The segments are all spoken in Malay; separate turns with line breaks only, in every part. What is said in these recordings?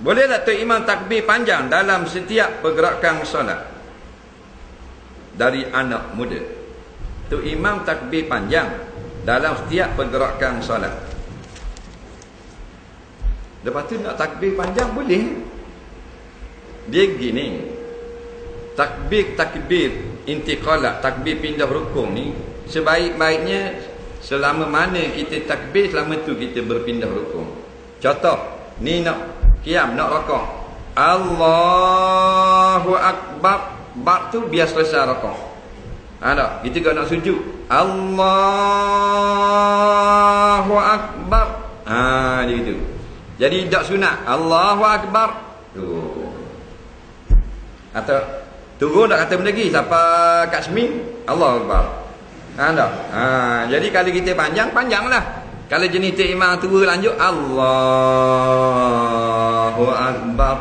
Boleh tak tu imam takbir panjang dalam setiap pergerakan solat? Dari anak muda. Tu imam takbir panjang dalam setiap pergerakan solat. Lepas tu nak takbir panjang boleh. Dia gini. Takbir-takbir intiqalat, takbir pindah rukun ni sebaik-baiknya selama mana kita takbir selama tu kita berpindah rukun. Contoh, ni nak kiam, nak rokok. Allahu Akbar. Bak tu biar selesai rokok. Ada, kita kalau nak sujud. Allahu Akbar. Ha, dia gitu. Jadi tak sunat. Allahu Akbar. Tu. Atau turun tak kata benda lagi. Siapa kat semi? Allahu Akbar. Ha, tak? Ha, jadi kalau kita panjang, panjanglah. Kalau jenis tu imam tua lanjut. Allahu Akbar.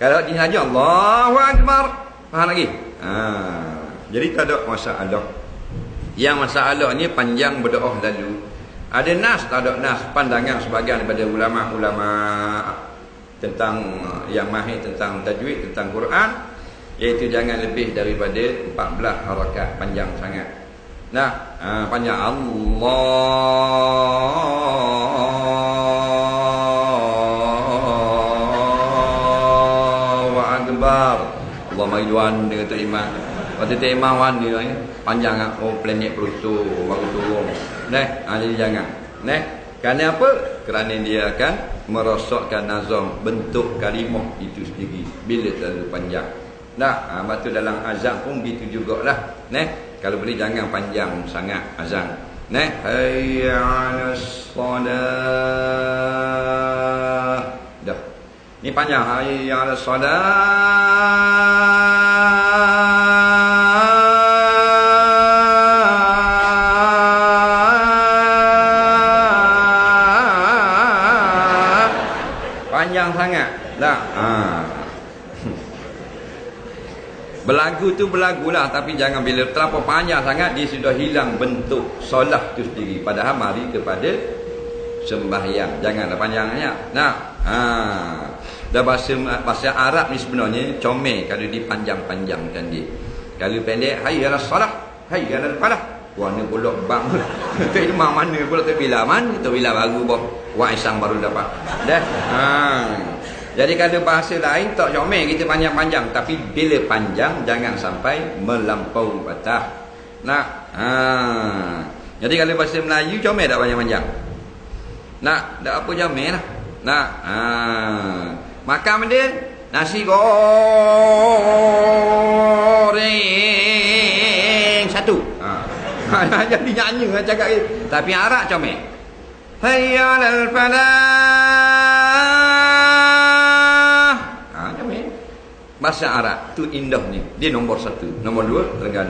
Kalau jenis lanjut. Allahu Akbar. Faham lagi? Ha, jadi tak ada masalah. Yang masalah ni panjang berdoa lalu. Ada nas tak ada nas pandangan sebagian daripada ulama-ulama tentang uh, yang mahir tentang tajwid tentang Quran iaitu jangan lebih daripada 14 harakat panjang sangat. Nah, uh, panjang Allahu Allah mai duan dia kata iman. Waktu tu iman wan dia panjang oh planet Pluto baru turun. Neh, ha, jadi jangan. Neh, kerana apa? Kerana dia akan merosakkan nazam bentuk kalimah itu sendiri bila terlalu panjang. Nah, ha, lepas tu dalam azan pun begitu jugalah. Neh, kalau boleh jangan panjang sangat azan. Neh, hayya 'alas salah. Dah. Ni panjang hayya 'alas salah. Panjang sangat. Dah. Ha. Berlagu tu berlagulah tapi jangan bila terlalu panjang sangat dia sudah hilang bentuk solat tu sendiri. Padahal mari kepada sembahyang. Janganlah panjangnya. Nah, ha. Dah bahasa bahasa Arab ni sebenarnya comel kalau dipanjang-panjangkan dia. Kalau pendek hayya salah, hayya falah. Warna pula bang. Tu imam mana pula tu bila mana tu bila baru boh. Wah isang baru dapat. Dah. Ha. Jadi kalau bahasa lain tak comel kita panjang-panjang tapi bila panjang jangan sampai melampau batas. Nak. Ha. Jadi kalau bahasa Melayu comel tak panjang-panjang? Nak, tak apa comel lah. Nak. Ha. Makan benda nasi goreng satu. Ha. Jadi nyanyi nak cakap gitu. Tapi Arab comel. Hayya lal falah. Ha, comel. Bahasa Arab tu indah ni. Dia nombor satu. Nombor dua Terengganu.